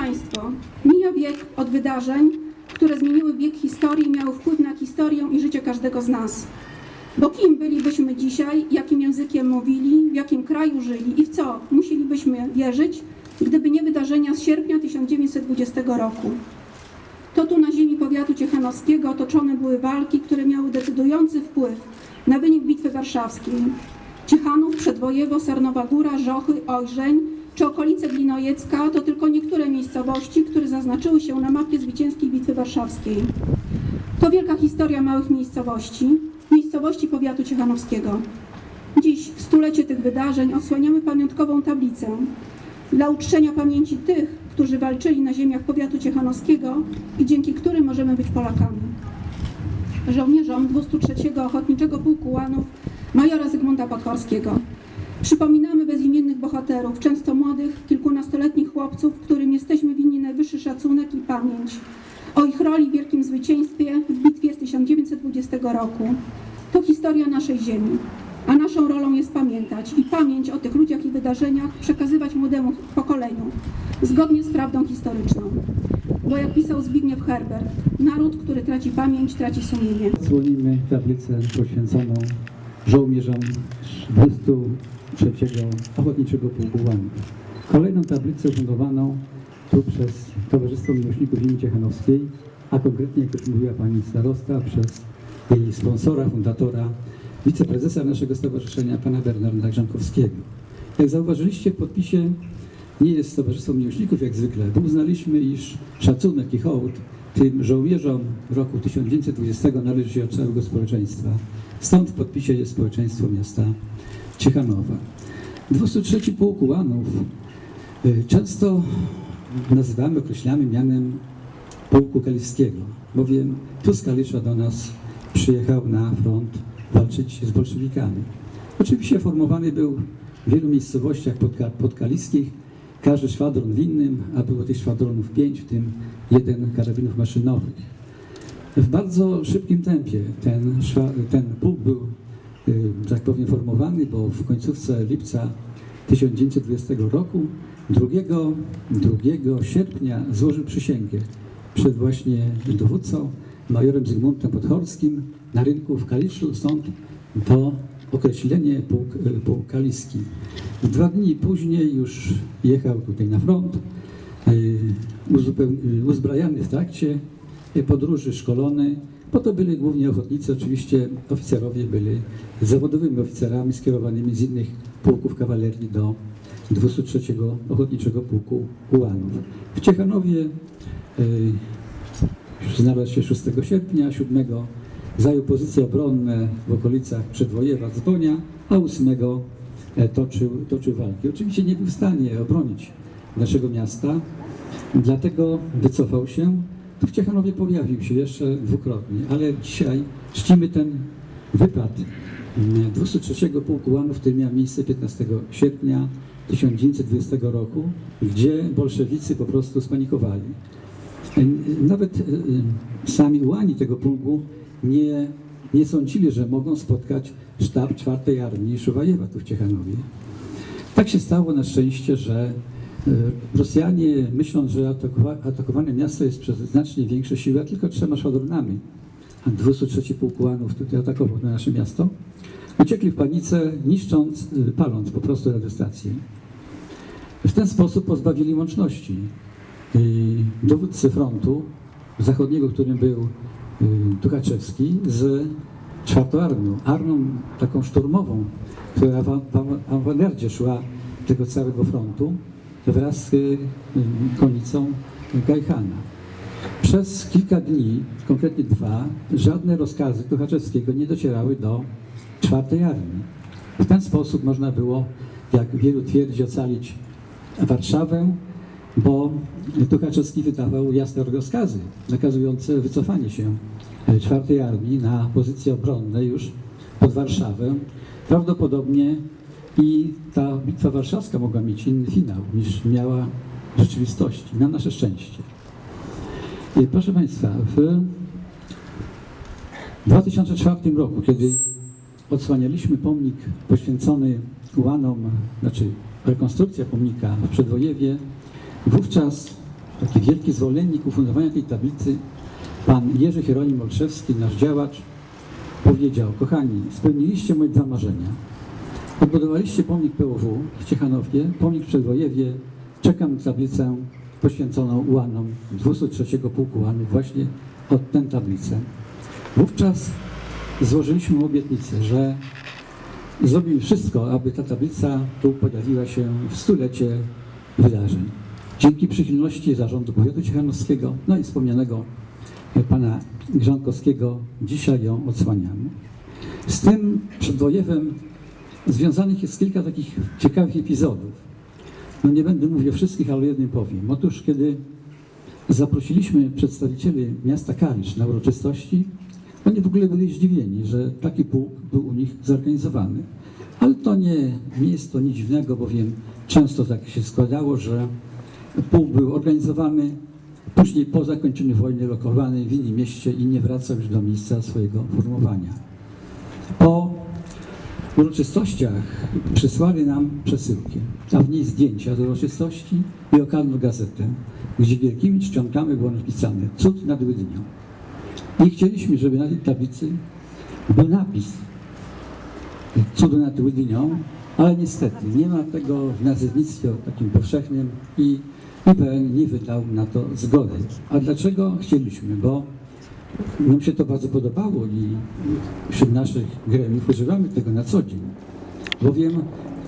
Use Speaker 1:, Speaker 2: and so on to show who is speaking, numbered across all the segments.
Speaker 1: Państwo, mija wiek od wydarzeń, które zmieniły bieg historii i miały wpływ na historię i życie każdego z nas. Bo kim bylibyśmy dzisiaj, jakim językiem mówili, w jakim kraju żyli i w co musielibyśmy wierzyć, gdyby nie wydarzenia z sierpnia 1920 roku. To tu na ziemi powiatu ciechanowskiego otoczone były walki, które miały decydujący wpływ na wynik Bitwy Warszawskiej. Ciechanów, Przedwojewo, Sarnowa Góra, Żochy, Ojrzeń czy okolice Glinojecka to tylko niektóre miejscowości, które zaznaczyły się na mapie zwycięskiej Bitwy Warszawskiej. To wielka historia małych miejscowości, miejscowości powiatu ciechanowskiego. Dziś, w stulecie tych wydarzeń, odsłaniamy pamiątkową tablicę dla uczczenia pamięci tych, którzy walczyli na ziemiach powiatu ciechanowskiego i dzięki którym możemy być Polakami. Żołnierzom 203 Ochotniczego Pułku Łanów majora Zygmunta Podhorskiego. Przypominamy bezimiennych bohaterów, często młodych, kilkunastoletnich chłopców, którym jesteśmy winni najwyższy szacunek i pamięć o ich roli w wielkim zwycięstwie w bitwie z 1920 roku. To historia naszej ziemi, a naszą rolą jest pamiętać i pamięć o tych ludziach i wydarzeniach przekazywać młodemu pokoleniu, zgodnie z prawdą historyczną. Bo jak pisał Zbigniew Herbert, naród, który traci pamięć, traci sumienie.
Speaker 2: Odsłonimy tablicę poświęconą żołnierzom 203 Ochotniczego Pułku Łanów. Kolejną tablicę fundowaną tu przez Towarzystwo Miłośników Ziemi Ciechanowskiej, a konkretnie, jak już mówiła Pani Starosta, przez jej sponsora, fundatora, wiceprezesa naszego stowarzyszenia, Pana Bernarda Grzankowskiego. Jak zauważyliście, w podpisie nie jest Towarzystwo Miłośników jak zwykle, bo uznaliśmy, iż szacunek i hołd tym żołnierzom roku 1920 należy się od całego społeczeństwa. Stąd w podpisie jest społeczeństwo miasta Ciechanowa. 203 Pułk Ułanów y, często nazywamy, określamy mianem Pułku Kaliskiego, bowiem tu z Kalisza do nas przyjechał na front walczyć z bolszewikami. Oczywiście formowany był w wielu miejscowościach podka- podkaliskich, każdy szwadron w innym, a było tych szwadronów pięć, w tym jeden karabinów maszynowych. W bardzo szybkim tempie ten, ten pułk był, y, tak powiem, formowany, bo w końcówce lipca 1920 roku 2, 2 sierpnia złożył przysięgę przed właśnie dowódcą, majorem Zygmuntem Podhorskim na rynku w Kaliszu, stąd to określenie pułk, y, pułk kaliski. Dwa dni później już jechał tutaj na front, y, uzbrajany w trakcie podróży, szkolony. Po to byli głównie ochotnicy, oczywiście oficerowie byli zawodowymi oficerami skierowanymi z innych pułków kawalerii do 203 Ochotniczego Pułku Ułanów. W Ciechanowie y, znalazł się 6 sierpnia, 7 zajął pozycje obronne w okolicach Przedwojewa, Dzbonia, a 8 e, toczył, toczył walki. Oczywiście nie był w stanie obronić naszego miasta, dlatego wycofał się. W Ciechanowie pojawił się jeszcze dwukrotnie, ale dzisiaj czcimy ten wypad mm, 203 Pułku Łanów, który miał miejsce 15 sierpnia 1920 roku, gdzie bolszewicy po prostu spanikowali. Nawet sami ułani tego pułku nie, nie sądzili, że mogą spotkać sztab czwartej Armii Szuwajewa tu w Ciechanowie. Tak się stało na szczęście, że Rosjanie myśląc, że atakowa- atakowane miasto jest przez znacznie większe siły, a tylko trzema szwadronami, a 203 Pułk Ułanów tutaj atakował na nasze miasto, uciekli w panice, niszcząc, y, paląc po prostu radiostację. W ten sposób pozbawili łączności y, dowódcy frontu zachodniego, którym był Tuchaczewski, z czwartą armią, armią taką szturmową, która w awa- awangardzie szła tego całego frontu wraz z y, konicą Gajchana. Przez kilka dni, konkretnie dwa, żadne rozkazy Tuchaczewskiego nie docierały do czwartej armii. W ten sposób można było, jak wielu twierdzi, ocalić Warszawę, bo Tuchaczewski wydawał jasne rozkazy nakazujące wycofanie się czwartej armii na pozycje obronne już pod Warszawę. Prawdopodobnie i ta bitwa warszawska mogła mieć inny finał niż miała w rzeczywistości, na nasze szczęście. I Proszę Państwa, w 2004 roku, kiedy odsłanialiśmy pomnik poświęcony Ułanom, znaczy rekonstrukcja pomnika w Przedwojewie, wówczas taki wielki zwolennik ufundowania tej tablicy, pan Jerzy Hieronim Olszewski, nasz działacz, powiedział, kochani, spełniliście moje dwa marzenia. Odbudowaliście pomnik POW w Ciechanowie, pomnik w Przedwojewie, czekam na tablicę poświęconą ułanom 203 Pułku Ułanów, właśnie od tę tablicę. Wówczas złożyliśmy obietnicę, że zrobimy wszystko, aby ta tablica tu pojawiła się w stulecie wydarzeń. Dzięki przychylności zarządu powiatu ciechanowskiego, no i wspomnianego pana Grządkowskiego, dzisiaj ją odsłaniamy. Z tym przedwojewem związanych jest kilka takich ciekawych epizodów. No nie będę mówił wszystkich, ale jednym powiem. Otóż kiedy zaprosiliśmy przedstawicieli miasta Kalisz na uroczystości, oni w ogóle byli zdziwieni, że taki pułk był u nich zorganizowany. Ale to nie, nie jest to nic dziwnego, bowiem często tak się składało, że pułk był organizowany, później po zakończeniu wojny lokowany w innym mieście i nie wracał już do miejsca swojego formowania. Uroczystościach przysłali nam przesyłki, a w niej zdjęcia z uroczystości i lokalną gazetę, gdzie wielkimi czcionkami było napisane Cud nad Łydnią. I chcieliśmy, żeby na tej tablicy był napis Cud nad Łydnią, ale niestety nie ma tego w nazewnictwie takim powszechnym i IPN nie wydał na to zgody. A dlaczego chcieliśmy? Bo nam się to bardzo podobało i wśród naszych gremiów używamy tego na co dzień. Bowiem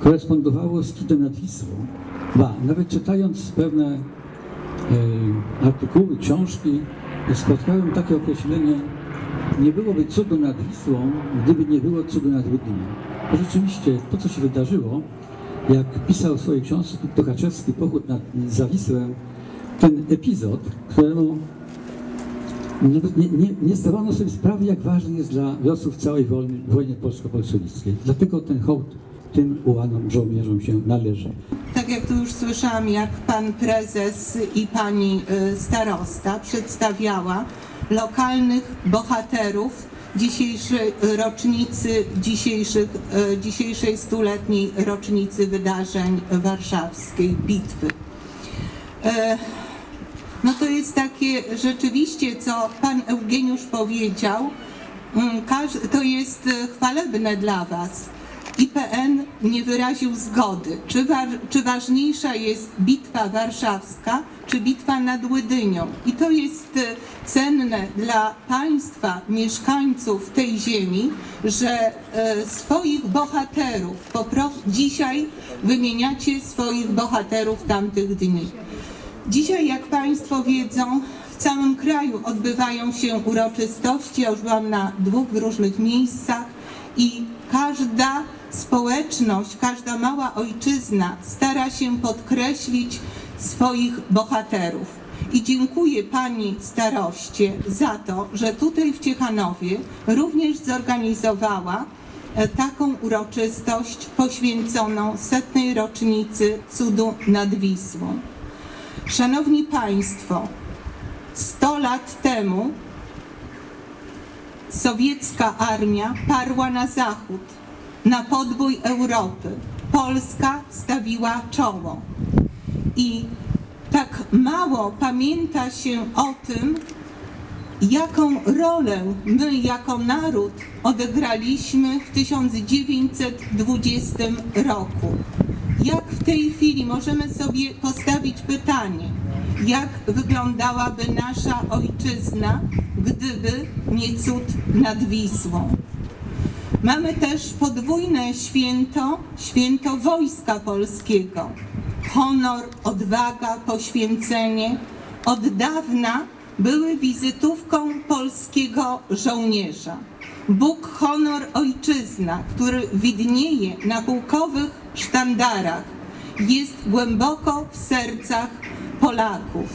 Speaker 2: korespondowało z Kidem nad Wisłą. Ba, nawet czytając pewne e, artykuły, książki, spotkałem takie określenie nie byłoby cudu nad Wisłą, gdyby nie było cudu nad Łydnią. Bo rzeczywiście to, co się wydarzyło, jak pisał w swojej książce Tuchaczewski Pochód nad, za Wisłę, ten epizod, któremu nie, nie, nie zdawano sobie sprawy, jak ważny jest dla losów całej wojny, wojny polsko-bolszewickiej. Dlatego ten hołd tym ułanom żołnierzom się należy.
Speaker 3: Tak jak tu już słyszałam, jak pan prezes i pani y, starosta przedstawiała lokalnych bohaterów dzisiejszej rocznicy, dzisiejszych, y, dzisiejszej stuletniej rocznicy wydarzeń warszawskiej bitwy. No to jest takie rzeczywiście, co pan Eugeniusz powiedział, mm, to jest e, chwalebne dla was. IPN nie wyraził zgody, czy, czy ważniejsza jest bitwa warszawska, czy bitwa nad Łydynią. I to jest e, cenne dla państwa, mieszkańców tej ziemi, że e, swoich bohaterów, po dzisiaj wymieniacie swoich bohaterów tamtych dni. Dzisiaj, jak Państwo wiedzą, w całym kraju odbywają się uroczystości. Ja już byłam na dwóch różnych miejscach i każda społeczność, każda mała ojczyzna stara się podkreślić swoich bohaterów. I dziękuję Pani staroście za to, że tutaj w Ciechanowie również zorganizowała e, taką uroczystość poświęconą setnej rocznicy cudu nad Wisłą. Szanowni Państwo, 100 lat temu sowiecka armia parła na zachód, na podbój Europy. Polska stawiła czoło. I tak mało pamięta się o tym, jaką rolę my jako naród odegraliśmy w 1920 roku. W tej chwili możemy sobie postawić pytanie, jak wyglądałaby nasza ojczyzna, gdyby nie cud nad Wisłą? Mamy też podwójne święto, święto Wojska Polskiego. Honor, odwaga, poświęcenie od dawna były wizytówką polskiego żołnierza. Bóg, honor, ojczyzna, który widnieje na pułkowych sztandarach, jest głęboko w sercach Polaków.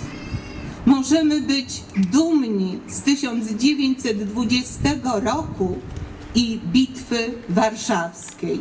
Speaker 3: Możemy być dumni z 1920 roku i Bitwy Warszawskiej.